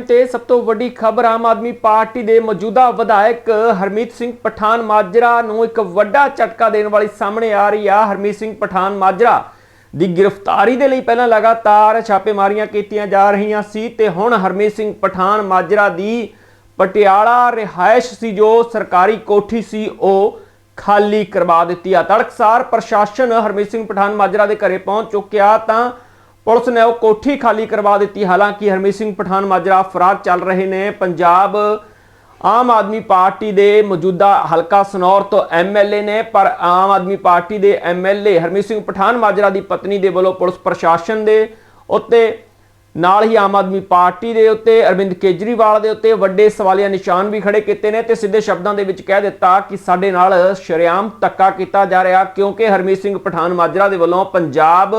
ਤੇ ਸਭ ਤੋਂ ਵੱਡੀ ਖਬਰ ਆਮ ਆਦਮੀ ਪਾਰਟੀ ਦੇ ਮੌਜੂਦਾ ਵਿਧਾਇਕ ਹਰਮੀਤ ਸਿੰਘ ਪਠਾਨ ਮਾਜਰਾ ਨੂੰ ਇੱਕ ਵੱਡਾ ਝਟਕਾ ਦੇਣ ਵਾਲੀ ਸਾਹਮਣੇ ਆ ਰਹੀ ਆ। ਹਰਮੀਤ ਸਿੰਘ ਪਠਾਨ ਮਾਜਰਾ ਦੀ ਗ੍ਰਿਫਤਾਰੀ ਦੇ ਲਈ ਪਹਿਲਾਂ ਲਗਾਤਾਰ ਛਾਪੇਮਾਰੀਆਂ ਕੀਤੀਆਂ ਜਾ ਰਹੀਆਂ ਸੀ ਤੇ ਹੁਣ ਹਰਮੀਤ ਸਿੰਘ ਪਠਾਨ ਮਾਜਰਾ ਦੀ ਪਟਿਆਲਾ ਰਿਹਾਇਸ਼ ਸੀ, ਜੋ ਸਰਕਾਰੀ ਕੋਠੀ ਸੀ, ਉਹ ਖਾਲੀ ਕਰਵਾ ਦਿੱਤੀ ਆ। ਤੜਕਸਾਰ ਪ੍ਰਸ਼ਾਸਨ ਹਰਮੀਤ ਸਿੰਘ ਪਠਾਨ ਮਾਜਰਾ ਦੇ ਘਰੇ ਪਹੁੰਚ ਚੁੱਕਿਆ ਤਾਂ ਪੁਲਿਸ ਨੇ ਉਹ ਕੋਠੀ ਖਾਲੀ ਕਰਵਾ ਦਿੱਤੀ। ਹਾਲਾਂਕਿ ਹਰਮੀਤ ਸਿੰਘ ਪਠਾਨ ਮਾਜਰਾ ਫਰਾਰ ਚੱਲ ਰਹੇ ਨੇ। ਪੰਜਾਬ ਆਮ ਆਦਮੀ ਪਾਰਟੀ ਦੇ ਮੌਜੂਦਾ ਹਲਕਾ ਸਨੌਰ ਤੋਂ ਐਮਐਲਏ ਨੇ, ਪਰ ਆਮ ਆਦਮੀ ਪਾਰਟੀ ਦੇ ਐਮਐਲਏ ਹਰਮੀਤ ਸਿੰਘ ਪਠਾਨ ਮਾਜਰਾ ਦੀ ਪਤਨੀ ਦੇ ਵੱਲੋਂ ਪੁਲਿਸ ਪ੍ਰਸ਼ਾਸਨ ਦੇ ਉੱਤੇ, ਨਾਲ ਹੀ ਆਮ ਆਦਮੀ ਪਾਰਟੀ ਦੇ ਉੱਤੇ, ਅਰਵਿੰਦ ਕੇਜਰੀਵਾਲ ਦੇ ਉੱਤੇ ਵੱਡੇ ਸਵਾਲੀਆ ਨਿਸ਼ਾਨ ਵੀ ਖੜੇ ਕੀਤੇ ਨੇ ਤੇ ਸਿੱਧੇ ਸ਼ਬਦਾਂ ਦੇ ਵਿੱਚ ਕਹਿ ਦਿੱਤਾ ਕਿ ਸਾਡੇ ਨਾਲ ਸ਼ਰੇਆਮ ਧੱਕਾ ਕੀਤਾ ਜਾ ਰਿਹਾ ਕਿਉਂਕਿ ਹਰਮੀਤ ਸਿੰਘ ਪਠਾਨ ਮਾਜਰਾ ਦੇ ਵੱਲੋਂ ਪੰਜਾਬ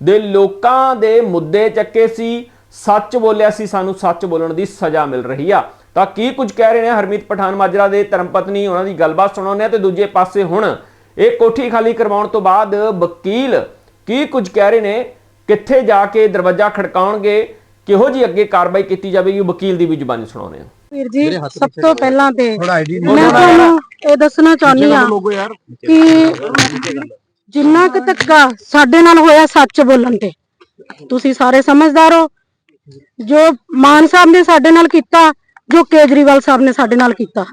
ਦੇ ਲੋਕਾਂ ਦੇ ਮੁੱਦੇ ਚੱਕੇ ਸੀ ਸੱਚ ਬੋਲਿਆ ਸੀ ਸਾਨੂੰ ਸੱਚ ਬੋਲਣ ਦੀ ਸਜ਼ਾ ਮਿਲ ਰਹੀ ਆ। ਤਾਂ ਕੀ ਕੁਝ ਕਹਿ ਰਹੇ ਨੇ ਹਰਮੀਤ ਪਠਾਨ ਮਾਜਰਾ ਦੇ ਧਰਮ ਪਤਨੀ ਉਹਨਾਂ ਦੀ ਗੱਲਬਾਤ ਸੁਣਾਉਂਦੇ ਆ ਤੇ ਦੂਜੇ ਪਾਸੇ ਹੁਣ ਇਹ ਕੋਠੀ ਖਾਲੀ ਕਰਵਾਉਣ ਤੋਂ ਬਾਅਦ ਵਕੀਲ ਕੀ ਕੁਝ ਕਹਿ ਰਹੇ ਨੇ? ਕਿੱਥੇ ਜਾ ਕੇ ਦਰਵਾਜ਼ਾ ਖੜਕਾਉਣਗੇ? ਕਿਹੋ ਜੀ ਅੱਗੇ ਕਾਰਵਾਈ ਕੀਤੀ ਜਾਵੇਗੀ? ਵਕੀਲ ਦੀ ਵੀ ਜ਼ੁਬਾਨੀ ਸੁਣਾਉਂਦੇ ਆ ਵੀਰ ਜੀ ਸਭ ਤੋਂ ਪਹਿਲਾਂ ਤੇ ਮੈਂ ਤੁਹਾਨੂੰ ਇਹ ਦੱਸਣਾ ਚਾਹੁੰਦੀ ਆ ਕਿ ਜਿੰਨਾ ਕੁ ਧੱਕਾ ਸਾਡੇ ਨਾਲ ਹੋਇਆ ਸੱਚ ਬੋਲਣ ਤੇ। ਤੁਸੀਂ ਸਾਰੇ ਸਮਝਦਾਰ ਹੋ। ਜੋ ਮਾਨ ਸਾਹਿਬ ਨੇ ਸਾਡੇ ਨਾਲ ਕੀਤਾ ਜੋ ਕੇਜਰੀਵਾਲ ਸਾਹਿਬ ਨੇ ਸਾਡੇ ਨਾਲ ਕੀਤਾ।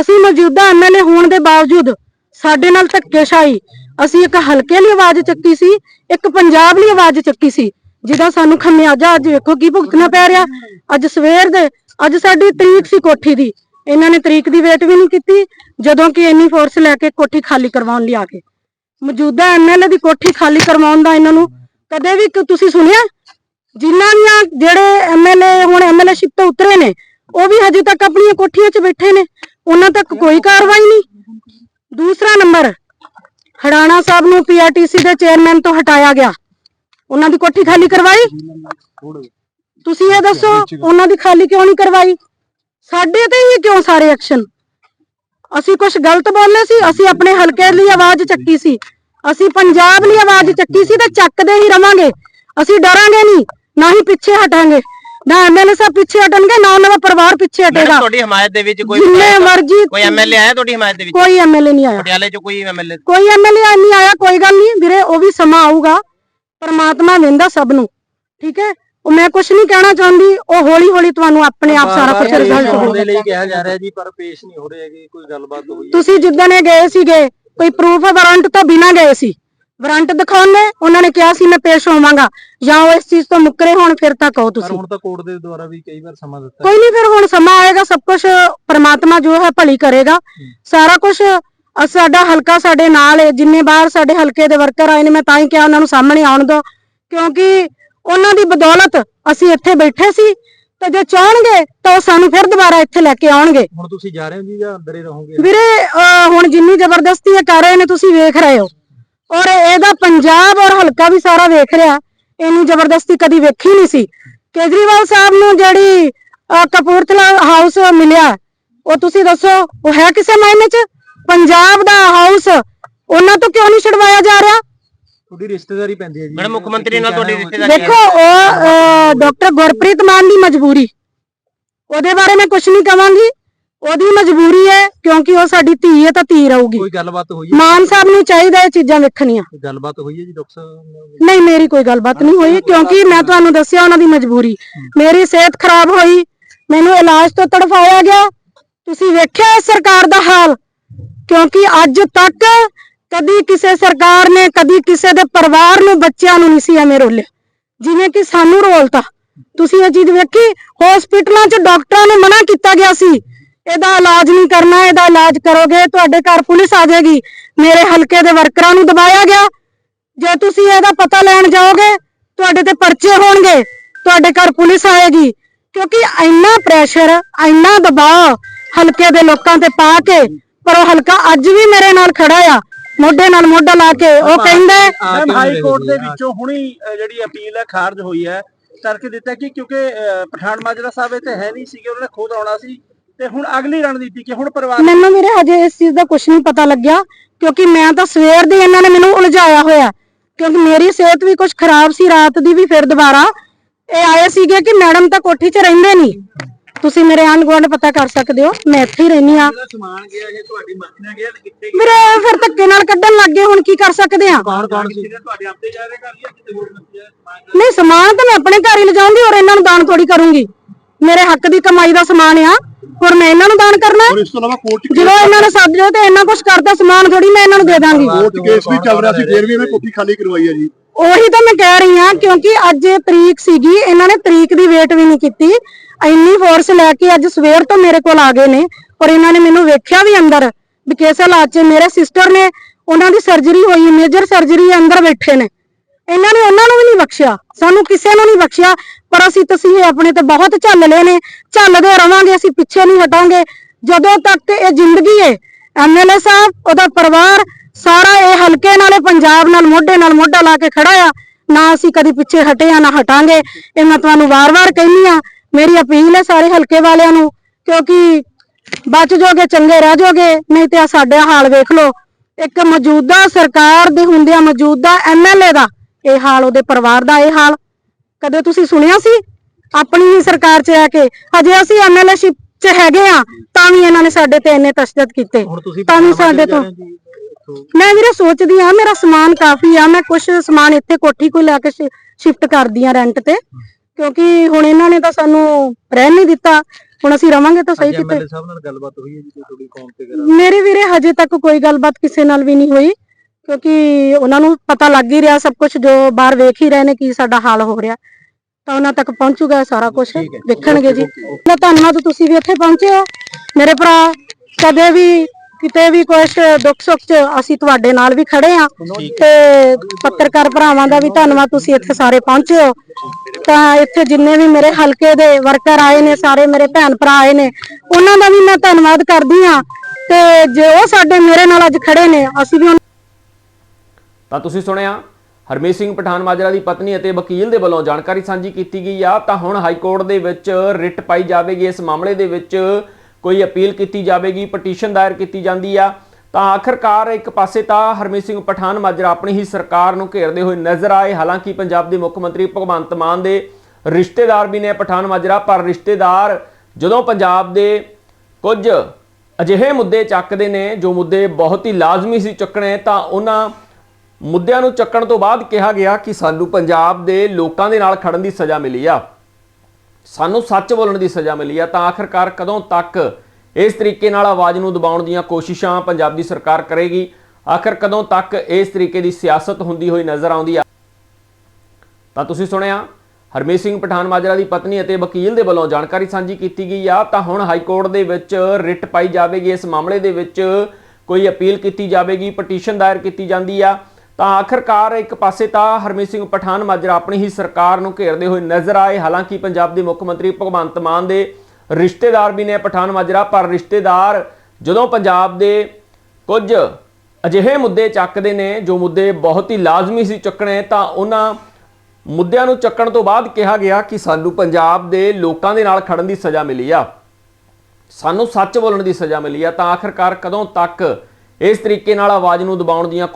ਅਸੀਂ ਮੌਜੂਦਾ ਐਮਐਲਏ ਹੋਣ ਦੇ ਬਾਵਜੂਦ ਸਾਡੇ ਨਾਲ ਧੱਕੇਸ਼ਾਹੀ। ਅਸੀਂ ਇੱਕ ਹਲਕੇ ਲਈ ਆਵਾਜ਼ ਚੱਕੀ ਸੀ ਇੱਕ ਪੰਜਾਬ ਲਈ ਆਵਾਜ਼ ਚੱਕੀ ਸੀ ਜਿਹਦਾ ਸਾਨੂੰ ਖਮਿਆਜਾ ਅੱਜ ਵੇਖੋ ਕੀ ਭੁਗਤਣਾ ਪੈ ਰਿਹਾ। ਅੱਜ ਸਵੇਰ ਦੇ ਅੱਜ ਸਾਡੀ ਤਰੀਕ ਸੀ ਕੋਠੀ ਦੀ। ਇਹਨਾਂ ਨੇ ਤਰੀਕ ਦੀ ਵੇਟ ਵੀ ਨਹੀਂ ਕੀਤੀ ਜਦੋਂ ਕਿ ਇੰਨੀ ਫੋਰਸ ਲੈ ਕੇ ਕੋਠੀ ਖਾਲੀ ਕਰਵਾਉਣ ਲਈ ਆ ਗਏ। ਮੌਜੂਦਾ ਐਮਐਲਏ ਦੀ ਕੋਠੀ ਖਾਲੀ ਕਰਵਾਉਣ ਦਾ ਇਹਨਾਂ ਨੂੰ ਕਦੇ ਵੀ ਕ- ਤੁਸੀਂ ਸੁਣਿਆ? ਜਿਨ੍ਹਾਂ ਦੀਆਂ ਜਿਹੜੇ ਐਮਐਲਏ ਹੁਣ ਐਮਐਲਏਸ਼ਿਪ ਤੋਂ ਉਤਰੇ ਨੇ, ਉਹ ਵੀ ਹਜੇ ਤੱਕ ਆਪਣੀਆਂ ਕੋਠੀਆਂ 'ਚ ਬੈਠੇ ਨੇ। ਉਹਨਾਂ ਤੱਕ ਕੋਈ ਕਾਰਵਾਈ ਨਹੀਂ। ਦੂਸਰਾ ਨੰਬਰ, ਹੜਾਣਾ ਸਾਹਿਬ ਨੂੰ ਪੀਆਰਟੀਸੀ ਦੇ ਚੇਅਰਮੈਨ ਤੋਂ ਹਟਾਇਆ ਗਿਆ। ਉਹਨਾਂ ਦੀ ਕੋਠੀ ਖਾਲੀ ਕਰਵਾਈ? ਤੁਸੀਂ ਇਹ ਦੱਸੋ, ਉਹਨਾਂ ਦੀ ਖਾਲੀ ਕਿਉਂ ਨਹੀਂ ਕਰਵਾਈ? ਸਾਡੇ ਤੇ ਹੀ ਕਿਉਂ ਸਾਰੇ ਐਕਸ਼ਨ? ਅਸੀਂ ਕੁਝ ਗਲਤ ਬੋਲੇ ਸੀ ਅਸੀਂ ਆਪਣੇ ਹਲਕੇ ਲਈ ਆਵਾਜ਼ ਚੱਕੀ ਸੀ। ਅਸੀਂ ਪੰਜਾਬ ਲਈ ਆਵਾਜ਼ ਚੱਕੀ ਸੀ ਤੇ ਚੱਕਦੇ ਹੀ ਰਵਾਂਗੇ। ਅਸੀਂ ਡਰਾਂਗੇ ਨਹੀਂ ਨਾ ਹੀ ਪਿੱਛੇ ਹਟਾਂਗੇ। ਨਾ ਐਮਐਲਏ ਸਾਹਿਬ ਪਿੱਛੇ ਹਟਣਗੇ ਨਾ ਉਹਨਾਂ ਦਾ ਪਰਿਵਾਰ ਪਿੱਛੇ ਹਟੇਗਾ। ਤੁਹਾਡੀ ਹਮਾਇਤ ਦੇ ਵਿੱਚ ਕੋਈ ਜਿੰਨੇ ਮਰਜ਼ੀ ਕੋਈ ਐਮਐਲਏ ਆਇਆ ਤੁਹਾਡੀ ਹਮਾਇਤ ਦੇ ਵਿੱਚ? ਕੋਈ ਐਮਐਲਏ ਨਹੀਂ ਆਇਆ। ਪਟਿਆਲੇ ਚ ਕੋਈ ਐਮਐਲਏ ਕੋਈ ਐਮਐਲਏ ਨਹੀਂ ਆਇਆ ਕੋਈ ਗੱਲ ਨਹੀਂ। ਵੀਰੇ ਉਹ ਵੀ ਸਮਾਂ ਆਊਗਾ। ਪਰਮਾਤਮਾ ਵੇਂਦਾ ਸਭ ਨੂੰ। ਠੀਕ ਹੈ? ਉਹ ਮੈਂ ਕੁਝ ਨਹੀਂ ਕਹਿਣਾ ਚਾਹੁੰਦੀ ਉਹ ਹੌਲੀ ਹੌਲੀ ਤੁਹਾਨੂੰ ਆਪਣੇ ਆਪ ਸਾਰਾ ਕੁਝ ਰਿਜ਼ਲਟ ਹੋਊਗਾ। ਲਈ ਕਿਹਾ ਜਾ ਰਿਹਾ ਜੀ ਪਰ ਪੇਸ਼ ਨਹੀਂ ਹੋ ਰਹੇ ਹੈਗੇ ਕੋਈ ਗੱਲਬਾਤ ਹੋਈ ਤੁਸੀਂ ਜਿੱਦਣ ਇਹ ਗਏ ਸੀਗੇ ਕੋਈ ਪ੍ਰੂਫ ਵਾਰੰਟ ਤੋਂ ਬਿਨਾ ਗਏ ਸੀ। ਵਾਰੰਟ ਦਿਖਾਉਣੇ ਉਹਨਾਂ ਨੇ ਕਿਹਾ ਸੀ ਮੈਂ ਪੇਸ਼ ਹੋਵਾਂਗਾ। ਜਾਂ ਉਹ ਇਸ ਚੀਜ਼ ਤੋਂ ਮੁੱਕਰੇ ਹੋਣ ਫਿਰ ਤਾਂ ਕਹੋ ਪਰ ਤੁਸੀਂ। ਹੁਣ ਤਾਂ ਕੋਰਟ ਦੇ ਦੁਆਰਾ ਵੀ ਕਈ ਵਾਰ ਸਮਾਂ ਦਿੱਤਾ ਕੋਈ ਨਹੀਂ ਫਿਰ ਹੁਣ ਸਮਾਂ ਆਏਗਾ ਸਭ ਕੁਝ ਪ੍ਰਮਾਤਮਾ ਜੋ ਹੈ ਭਲੀ ਕਰੇਗਾ। ਸਾਰਾ ਕੁਝ ਸਾਡਾ ਹਲਕਾ ਸਾਡੇ ਨਾਲ ਹੈ ਜਿੰਨੇ ਬਾਹਰ ਸਾਡੇ ਹਲਕੇ ਦੇ ਵਰਕਰ ਆਏ ਨੇ ਮੈਂ ਤਾਂ ਹੀ ਕਿਹਾ ਉਹਨਾਂ ਨੂੰ ਸਾਹਮਣੇ ਆਉਣ ਦਿਓ। ਕਿਉਂਕਿ ਉਹਨਾਂ ਦੀ ਬਦੌਲਤ ਅਸੀਂ ਇੱਥੇ ਬੈਠੇ ਸੀ ਤੇ ਜੇ ਚਾਹਣਗੇ ਤਾਂ ਉਹ ਸਾਨੂੰ ਫਿਰ ਦੁਬਾਰਾ ਇੱਥੇ ਲੈ ਕੇ ਆਉਣਗੇ। ਹੁਣ ਤੁਸੀਂ ਜਾ ਰਹੇ ਹੋ ਜੀ ਜਾਂ ਅੰਦਰ ਹੀ ਰਹੋਗੇ? ਵੀਰੇ ਅਹ ਹੁਣ ਜਿੰਨੀ ਜ਼ਬਰਦਸਤੀ ਇਹ ਕਰ ਰਹੇ ਨੇ ਤੁਸੀਂ ਵੇਖ ਰਹੇ ਹੋ। ਔਰ ਇਹਦਾ ਪੰਜਾਬ ਔਰ ਹਲਕਾ ਵੀ ਸਾਰਾ ਵੇਖ ਰਿਹਾ। ਇੰਨੀ ਜ਼ਬਰਦਸਤੀ ਕਦੀ ਵੇਖੀ ਨਹੀਂ ਸੀ। ਕੇਜਰੀਵਾਲ ਸਾਹਿਬ ਨੂੰ ਜਿਹੜੀ ਅਹ, ਕਪੂਰਥਲਾ ਹਾਊਸ ਮਿਲਿਆ ਉਹ ਤੁਸੀਂ ਦੱਸੋ ਉਹ ਹੈ ਕਿਸੇ ਮਾਇਨੇ 'ਚ? ਪੰਜਾਬ ਦਾ ਹਾਊਸ ਉਹਨਾਂ ਤੋਂ ਕਿਉਂ ਨਹੀਂ ਛਡਵਾਇਆ ਜਾ ਰਿਹਾ? ਤੁਹਾਡੀ ਰਿਸ਼ਤੇਦਾਰੀ ਪੈਂਦੀ ਹੈ ਜੀ ਮੈਡਮ ਮੁੱਖ ਮੰਤਰੀ ਨਾਲ ਤੁਹਾਡੀ ਰਿਸ਼ਤੇਦਾਰੀ ਦੇਖੋ ਉਹ ਡਾਕਟਰ ਗੁਰਪ੍ਰੀਤ ਮਾਨ ਦੀ ਮਜਬੂਰੀ। ਉਹਦੇ ਬਾਰੇ ਮੈਂ ਕੁਝ ਨਹੀਂ ਕਵਾਂਗੀ। ਉਹਦੀ ਮਜਬੂਰੀ ਹੈ ਕਿਉਂਕਿ ਉਹ ਸਾਡੀ ਧੀ ਹੈ ਤਾਂ ਧੀ ਰਹੂਗੀ। ਕੋਈ ਗੱਲਬਾਤ ਹੋਈ ਹੈ? ਮਾਨ ਸਾਹਿਬ ਨੂੰ ਚਾਹੀਦਾ ਇਹ ਚੀਜ਼ਾਂ ਵੇਖਣੀਆਂ। ਕੋਈ ਗੱਲਬਾਤ ਹੋਈ ਹੈ ਜੀ ਡਾਕਟਰ ਸਾਹਿਬ? ਨਾਲ? ਨਹੀਂ ਮੇਰੀ ਕੋਈ ਗੱਲਬਾਤ ਨਹੀਂ ਹੋਈ ਕਿਉਂਕਿ ਮੈਂ ਤੁਹਾਨੂੰ ਦੱਸਿਆ ਉਹਨਾਂ ਦੀ ਮਜਬੂਰੀ। ਮੇਰੀ ਸਿਹਤ ਖਰਾਬ ਹੋਈ ਮੈਨੂੰ ਇਲਾਜ ਤੋਂ ਤੜਫਾਇਆ ਗਿਆ। ਤੁਸੀਂ ਵੇਖਿਆ ਇਸ ਸਰਕਾਰ ਦਾ ਹਾਲ ਕਿਉਂਕਿ ਅੱਜ ਤੱਕ ਕਦੀ ਕਿਸੇ ਸਰਕਾਰ ਨੇ, ਕਦੀ ਕਿਸੇ ਦੇ ਪਰਿਵਾਰ ਨੂੰ ਬੱਚਿਆਂ ਨੂੰ ਨਹੀਂ ਸੀ ਐਵੇਂ ਰੋਲਿਆ। ਜਿਵੇਂ ਕਿ ਸਾਨੂੰ ਰੋਲਤਾ। ਤੁਸੀਂ ਇਹ ਚੀਜ਼ ਵੇਖੀ ਹਸਪੀਟਲਾਂ 'ਚ ਡਾਕਟਰਾਂ ਨੂੰ ਮਨਾ ਕੀਤਾ ਗਿਆ ਸੀ। ਇਹਦਾ ਇਲਾਜ ਨਹੀਂ ਕਰਨਾ, ਇਹਦਾ ਇਲਾਜ ਕਰੋਗੇ, ਤੁਹਾਡੇ ਘਰ ਪੁਲਿਸ ਆ ਜਾਏਗੀ। ਮੇਰੇ ਹਲਕੇ ਦੇ ਵਰਕਰਾਂ ਨੂੰ ਦਬਾਇਆ ਗਿਆ। ਜੇ ਤੁਸੀਂ ਇਹਦਾ ਪਤਾ ਲੈਣ ਜਾਓਗੇ, ਤੁਹਾਡੇ ਤੇ ਪਰਚੇ ਹੋਣਗੇ, ਤੁਹਾਡੇ ਘਰ ਪੁਲਿਸ ਆਏਗੀ। ਕਿਉਂਕਿ ਇੰਨਾ ਪ੍ਰੈਸ਼ਰ ਇੰਨਾ ਦਬਾਅ ਹਲਕੇ ਦੇ ਲੋਕਾਂ ਤੇ ਪਾ ਕੇ, ਪਰ ਉਹ ਹਲਕਾ ਅੱਜ ਵੀ ਮੇਰੇ ਨਾਲ ਖੜਾ ਆ। ਮੋਢੇ ਨਾਲ ਮੋਢਾ ਲਾ ਕੇ ਉਹ ਕਹਿੰਦਾ ਮੈਮ ਹਾਈ ਕੋਰਟ? ਦੇ ਵਿੱਚੋਂ ਹੁਣੀ ਜਿਹੜੀ ਅਪੀਲ ਹੈ ਖਾਰਜ ਹੋਈ ਹੈ। ਕਰਕੇ ਦਿੱਤਾ ਕਿ ਕਿਉਂਕਿ ਪਠਾਨ ਮਾਜਰਾ ਸਾਹਿਬ ਇੱਥੇ ਹੈ ਨਹੀਂ ਸੀਗੇ ਉਹਨਾਂ ਨੇ ਖੁਦ ਆਉਣਾ ਸੀ। ਤੇ ਹੁਣ ਅਗਲੀ ਰਣਨੀਤੀ ਕਿ ਹੁਣ ਪਰਿਵਾਰ ਮੈਨੂੰ ਵੀਰੇ ਹਜੇ ਇਸ ਚੀਜ਼ ਦਾ ਕੁਝ ਨਹੀਂ ਪਤਾ ਲੱਗਿਆ ਕਿਉਂਕਿ ਮੈਂ ਤਾਂ ਸਵੇਰ ਦੀ ਇਹਨਾਂ ਨੇ ਮੈਨੂੰ ਉਲਝਾਇਆ ਹੋਇਆ। ਕਿਉਂਕਿ ਮੇਰੀ ਸਿਹਤ ਵੀ ਕੁਝ ਖਰਾਬ ਸੀ ਰਾਤ ਦੀ ਵੀ ਫਿਰ ਦੁਬਾਰਾ। ਇਹ ਆਏ ਸੀਗੇ ਕਿ ਮੈਡਮ ਤਾਂ ਕੋਠੀ 'ਚ ਰਹਿੰਦੇ ਨਹੀਂ। ਤੁਸੀਂ ਮੇਰੇ ਆਂਢ ਗੁਆਂਢ ਪਤਾ ਕਰ ਸਕਦੇ ਹੋ ਮੈਂ ਇੱਥੇ ਹੀ ਰਹਿੰਦੀ ਆ ਜਿਹੜਾ ਸਮਾਨ ਗਿਆ ਇਹ? ਤੁਹਾਡੀ ਮਰਜ਼ੀ ਨਾਲ ਗਿਆ ਤੇ ਕਿੱਥੇ ਵੀਰੇ ਫਿਰ ਧੱਕੇ ਨਾਲ ਕੱਢਣ ਲੱਗ ਗਏ ਹੁਣ ਕੀ ਕਰ ਸਕਦੇ ਆ ਕੌਣ ਕੌਣ ਸੀ? ਤੁਹਾਡੇ ਆਪਦੇ ਜਾ ਰਹੇ ਕਰ ਲਿਆ ਕਿਤੇ ਹੋਰ ਨੱਪਿਆ ਸਮਾਨ ਨਹੀਂ ਸਮਾਨ ਤਾਂ ਮੈਂ ਆਪਣੇ ਘਰ ਹੀ ਲਿਜਾਉਂਗੀ ਔਰ ਇਹਨਾਂ ਨੂੰ ਦਾਨ ਥੋੜੀ ਕਰੂੰਗੀ। ਮੇਰੇ ਹੱਕ ਦੀ ਕਮਾਈ ਦਾ ਸਮਾਨ ਆ ਔਰ ਮੈਂ ਇਹਨਾਂ ਨੂੰ ਦਾਨ ਕਰਨਾ। ਔਰ ਇਸ ਤੋਂ ਇਲਾਵਾ ਕੋਰਟ ਜਦੋਂ ਇਹਨਾਂ ਨੇ ਸੱਦ ਲਿਓ ਤੇ ਇੰਨਾ ਕੁਝ ਕਰਦਾ ਸਮਾਨ ਥੋੜੀ ਮੈਂ ਇਹਨਾਂ ਨੂੰ ਦੇ ਦਾਂਗੀ। ਕੋਰਟ ਕੇਸ ਵੀ ਚੱਲ ਰਿਹਾ ਸੀ ਫੇਰ ਵੀ ਇਹਨੇ ਕੋਠੀ ਖਾਲੀ ਕਰਵਾਈ ਹੈ ਜੀ। ਉਹੀ ਤਾਂ ਮੈਂ ਕਹਿ ਰਹੀ ਹਾਂ ਕਿਉਂਕਿ ਅੱਜ ਇਹ ਤਰੀਕ ਸੀਗੀ ਇਹਨਾਂ ਨੇ ਤਰੀਕ ਦੀ ਵੇਟ ਵੀ ਨਹੀਂ ਕੀਤੀ। ਇੰਨੀ ਫੋਰਸ ਲੈ ਕੇ ਅੱਜ ਸਵੇਰ ਤੋਂ ਮੇਰੇ ਕੋਲ ਆ ਗਏ ਨੇ, ਔਰ ਇਹਨਾਂ ਨੇ ਮੈਨੂੰ ਵੇਖਿਆ ਵੀ ਅੰਦਰ ਵੀ ਕਿਸ ਹਾਲਾਤ 'ਚ ਮੇਰੇ ਸਿਸਟਰ ਨੇ ਉਹਨਾਂ ਦੀ ਸਰਜਰੀ ਹੋਈ ਮੇਜਰ ਸਰਜਰੀ ਅੰਦਰ ਬੈਠੇ ਨੇ। ਇਹਨਾਂ ਨੇ ਉਹਨਾਂ ਨੂੰ ਵੀ ਨਹੀਂ ਬਖਸ਼ਿਆ, ਸਾਨੂੰ ਕਿਸੇ ਨੂੰ ਨਹੀਂ ਬਖਸ਼ਿਆ, ਪਰ ਅਸੀਂ ਤਸੀਹੇ ਆਪਣੇ ਤੇ ਬਹੁਤ ਝੱਲ ਲਏ ਨੇ, ਝੱਲਦੇ ਰਵਾਂਗੇ, ਅਸੀਂ ਪਿੱਛੇ ਨਹੀਂ ਹਟਾਂਗੇ। ਜਦੋਂ ਤੱਕ ਇਹ ਜ਼ਿੰਦਗੀ ਹੈ ਐਮਐਲਏ ਸਾਹਿਬ, ਉਹਦਾ ਪਰਿਵਾਰ ਸਾਰਾ ਇਹ ਹਲਕੇ ਨਾਲੇ ਪੰਜਾਬ ਨਾਲ, ਮੋਢੇ ਨਾਲ ਮੋਢਾ ਲਾ ਕੇ ਖੜਾ ਆ, ਨਾ ਅਸੀਂ ਕਦੀ ਪਿੱਛੇ ਹਟੇ ਆ, ਨਾ ਹਟਾਂਗੇ। ਇਹ ਮੈਂ ਤੁਹਾਨੂੰ ਵਾਰ-ਵਾਰ ਕਹਿੰਦੀ ਆ ਮੇਰੀ ਅਪੀਲ ਹੈ ਸਾਰੇ ਹਲਕੇ ਵਾਲਿਆਂ ਨੂੰ ਕਿਉਂਕਿ ਬਚ ਜਾਓਗੇ ਚੰਗੇ ਰਹਿ ਜਾਓਗੇ ਨਹੀਂ ਤੇ ਆ ਸਾਡੇ ਹਾਲ ਵੇਖ ਲਓ। ਇੱਕ ਮੌਜੂਦਾ ਸਰਕਾਰ ਦੇ ਹੁੰਦਿਆਂ ਮੌਜੂਦਾ ਐਮਐਲਏ ਦਾ ਇਹ ਹਾਲ ਉਹਦੇ ਪਰਿਵਾਰ ਦਾ ਇਹ ਹਾਲ। ਕਦੇ ਤੁਸੀਂ ਸੁਣਿਆ ਸੀ? ਆਪਣੀ ਹੀ ਸਰਕਾਰ 'ਚ ਰਹਿ ਕੇ। ਹਜੇ ਅਸੀਂ ਐਮਐਲਏਸ਼ਿਪ 'ਚ ਹੈਗੇ ਆ ਤਾਂ ਵੀ ਇਹਨਾਂ ਨੇ ਸਾਡੇ ਤੇ ਇੰਨੇ ਤਸ਼ੱਦਦ ਕੀਤੇ। ਤਾਂ ਵੀ ਸਾਡੇ ਤੋਂ ਮੈਂ ਵੀਰੇ ਸੋਚਦੀ ਆ ਮੇਰਾ ਸਮਾਨ ਕਾਫੀ ਆ ਮੈਂ ਕੁਝ ਸਮਾਨ ਇੱਥੇ ਕੋਠੀ ਕੋਈ ਲੈ ਕੇ ਸ਼ਿਫਟ ਕਰਦੀ ਆ ਰੈਂਟ ਤੇ। ਕਿਉਂਕਿ ਹੁਣ ਇਹਨਾਂ ਨੇ ਤਾਂ ਸਾਨੂੰ ਰਹਿਣ ਨਹੀਂ ਦਿੱਤਾ। ਹੁਣ ਅਸੀਂ ਰਵਾਂਗੇ ਤਾਂ ਸਹੀ ਕਿਤੇ। ਐਮਐਲਏ ਸਾਹਿਬ ਨਾਲ ਗੱਲਬਾਤ ਹੋਈ ਹੈ ਜੀ ਕੋਈ ਤੁਹਾਡੀ ਕੌਮ ਤੇ ਕਰਾ ਮੇਰੇ ਵੀਰੇ ਹਜੇ ਤੱਕ ਕੋਈ ਗੱਲਬਾਤ ਕਿਸੇ ਨਾਲ ਵੀ ਨਹੀਂ ਹੋਈ ਕਿਉਂਕਿ ਉਹਨਾਂ ਨੂੰ ਪਤਾ ਲੱਗ ਹੀ ਰਿਹਾ ਸਭ ਕੁਝ ਜੋ ਬਾਹਰ ਵੇਖ ਹੀ ਰਹੇ ਨੇ ਕੀ ਸਾਡਾ ਹਾਲ ਹੋ ਰਿਹਾ। ਤਾਂ ਉਹਨਾਂ ਤੱਕ ਪਹੁੰਚੂਗਾ ਸਾਰਾ ਕੁਝ ਵੇਖਣਗੇ ਜੀ। ਮੈਂ ਧੰਨਵਾਦ ਤੁਸੀਂ ਵੀ ਇੱਥੇ ਪਹੁੰਚੇ ਹੋ। ਮੇਰੇ ਭਰਾ ਕਦੇ ਵੀ ਕਿਤੇ ਵੀ ਕੁਝ ਦੁੱਖ ਸੁੱਖ ਚ ਅਸੀਂ ਤੁਹਾਡੇ ਨਾਲ ਵੀ ਖੜੇ ਆ ਤੇ ਪੱਤਰਕਾਰ ਭਰਾਵਾਂ ਦਾ ਵੀ ਧੰਨਵਾਦ ਤੁਸੀਂ ਇੱਥੇ ਸਾਰੇ ਪਹੁੰਚੇ ਹੋ। ਤਾਂ ਇੱਥੇ ਜਿੰਨੇ ਵੀ ਮੇਰੇ ਹਲਕੇ ਦੇ ਵਰਕਰ ਆਏ ਨੇ ਸਾਰੇ ਮੇਰੇ ਭੈਣ ਭਰਾ ਆਏ ਨੇ ਉਹਨਾਂ ਦਾ ਵੀ ਮੈਂ ਧੰਨਵਾਦ ਕਰਦੀ ਆ ਤੇ ਜੇ ਉਹ ਸਾਡੇ ਮੇਰੇ ਨਾਲ ਅੱਜ ਖੜੇ ਨੇ ਅਸੀਂ ਵੀ ਤਾਂ ਤੁਸੀਂ ਸੁਣਿਆ ਹਰਮੀਤ ਸਿੰਘ ਪਠਾਨ ਮਾਜਰਾ ਦੀ ਪਤਨੀ ਅਤੇ ਵਕੀਲ ਦੇ ਵੱਲੋਂ ਜਾਣਕਾਰੀ ਸਾਂਝੀ ਕੀਤੀ ਗਈ ਆ। ਤਾਂ ਹੁਣ ਹਾਈ ਕੋਰਟ ਦੇ ਵਿੱਚ ਰਿਟ ਪਾਈ ਜਾਵੇਗੀ। ਇਸ ਮਾਮਲੇ ਦੇ ਵਿੱਚ ਕੋਈ ਅਪੀਲ ਕੀਤੀ ਜਾਵੇਗੀ ਪਟੀਸ਼ਨ ਦਾਇਰ ਕੀਤੀ ਜਾਂਦੀ ਆ, ਤਾਂ ਆਖਰਕਾਰ ਇੱਕ ਪਾਸੇ ਤਾਂ ਹਰਮੀਤ ਸਿੰਘ ਪਠਾਨ ਮਾਜਰਾ ਆਪਣੀ ਹੀ ਸਰਕਾਰ ਨੂੰ ਘੇਰਦੇ ਹੋਏ ਨਜ਼ਰ ਆਏ। ਹਾਲਾਂਕਿ ਪੰਜਾਬ ਦੇ ਮੁੱਖ ਮੰਤਰੀ ਭਗਵੰਤ ਮਾਨ ਦੇ ਰਿਸ਼ਤੇਦਾਰ ਵੀ ਨੇ ਪਠਾਨ ਮਾਜਰਾ, ਪਰ ਰਿਸ਼ਤੇਦਾਰ ਜਦੋਂ ਪੰਜਾਬ ਦੇ ਕੁਝ ਅਜਿਹੇ ਮੁੱਦੇ ਚੱਕਦੇ ਨੇ, ਜੋ ਮੁੱਦੇ ਬਹੁਤ ਹੀ ਲਾਜ਼ਮੀ ਸੀ ਚੱਕਣੇ, ਤਾਂ ਉਹਨਾਂ ਮੁੱਦਿਆਂ ਨੂੰ ਚੱਕਣ ਤੋਂ ਬਾਅਦ ਕਿਹਾ ਗਿਆ ਕਿ ਸਾਨੂੰ ਪੰਜਾਬ ਦੇ ਲੋਕਾਂ ਦੇ ਨਾਲ ਖੜਨ ਦੀ ਸਜ਼ਾ ਮਿਲੀ ਆ। ਸਾਨੂੰ ਸੱਚ ਬੋਲਣ ਦੀ ਸਜ਼ਾ ਮਿਲੀ ਆ, ਤਾਂ ਆਖਰਕਾਰ ਕਦੋਂ ਤੱਕ ਇਸ ਤਰੀਕੇ ਨਾਲ ਆਵਾਜ਼ ਨੂੰ ਦਬਾਉਣ ਦੀਆਂ ਕੋਸ਼ਿਸ਼ਾਂ ਪੰਜਾਬ ਦੀ ਸਰਕਾਰ ਕਰੇਗੀ? ਆਖਰ ਕਦੋਂ ਤੱਕ ਇਸ ਤਰੀਕੇ ਦੀ ਸਿਆਸਤ ਹੁੰਦੀ ਹੋਈ ਨਜ਼ਰ ਆਉਂਦੀ ਆ? ਤਾਂ ਤੁਸੀਂ ਸੁਣਿਆ, ਹਰਮੀਤ ਸਿੰਘ ਪਠਾਨ ਮਾਜਰਾ ਦੀ ਪਤਨੀ ਅਤੇ ਵਕੀਲ ਦੇ ਵੱਲੋਂ ਜਾਣਕਾਰੀ ਸਾਂਝੀ ਕੀਤੀ ਗਈ ਆ, ਤਾਂ ਹੁਣ ਹਾਈ ਕੋਰਟ ਦੇ ਵਿੱਚ ਰਿਟ ਪਾਈ ਜਾਵੇਗੀ। ਇਸ ਮਾਮਲੇ ਦੇ ਵਿੱਚ ਕੋਈ ਅਪੀਲ ਕੀਤੀ ਜਾਵੇਗੀ, ਪਟੀਸ਼ਨ ਦਾਇਰ ਕੀਤੀ ਜਾਂਦੀ ਆ। ਤਾਂ ਆਖਰਕਾਰ ਇੱਕ ਪਾਸੇ ਤਾਂ ਹਰਮੀਤ ਸਿੰਘ ਪਠਾਨ ਮਾਜਰਾ ਆਪਣੀ ਹੀ ਸਰਕਾਰ ਨੂੰ ਘੇਰਦੇ ਹੋਏ ਨਜ਼ਰ ਆਏ। ਹਾਲਾਂਕਿ ਪੰਜਾਬ ਦੇ ਮੁੱਖ ਮੰਤਰੀ ਭਗਵੰਤ ਮਾਨ ਦੇ ਰਿਸ਼ਤੇਦਾਰ ਵੀ ਨੇ ਪਠਾਨ ਮਾਜਰਾ, ਪਰ ਰਿਸ਼ਤੇਦਾਰ ਜਦੋਂ ਪੰਜਾਬ ਦੇ ਕੁਝ ਅਜਿਹੇ ਮੁੱਦੇ ਚੱਕਦੇ ਨੇ, ਜੋ ਮੁੱਦੇ ਬਹੁਤ ਹੀ ਲਾਜ਼ਮੀ ਸੀ ਚੱਕਣੇ, ਤਾਂ ਉਹਨਾਂ ਮੁੱਦਿਆਂ ਨੂੰ ਚੱਕਣ ਤੋਂ ਬਾਅਦ ਕਿਹਾ ਗਿਆ ਕਿ ਸਾਨੂੰ ਪੰਜਾਬ ਦੇ ਲੋਕਾਂ ਦੇ ਨਾਲ ਖੜਨ ਦੀ ਸਜ਼ਾ ਮਿਲੀ ਆ। ਸਾਨੂੰ ਸੱਚ ਬੋਲਣ ਦੀ ਸਜ਼ਾ ਮਿਲੀ ਆ। ਤਾਂ ਆਖਰਕਾਰ ਕਦੋਂ ਤੱਕ ਇਸ ਤਰੀਕੇ ਨਾਲ ਆਵਾਜ਼ ਨੂੰ ਦਬਾਉਣ ਦੀਆਂ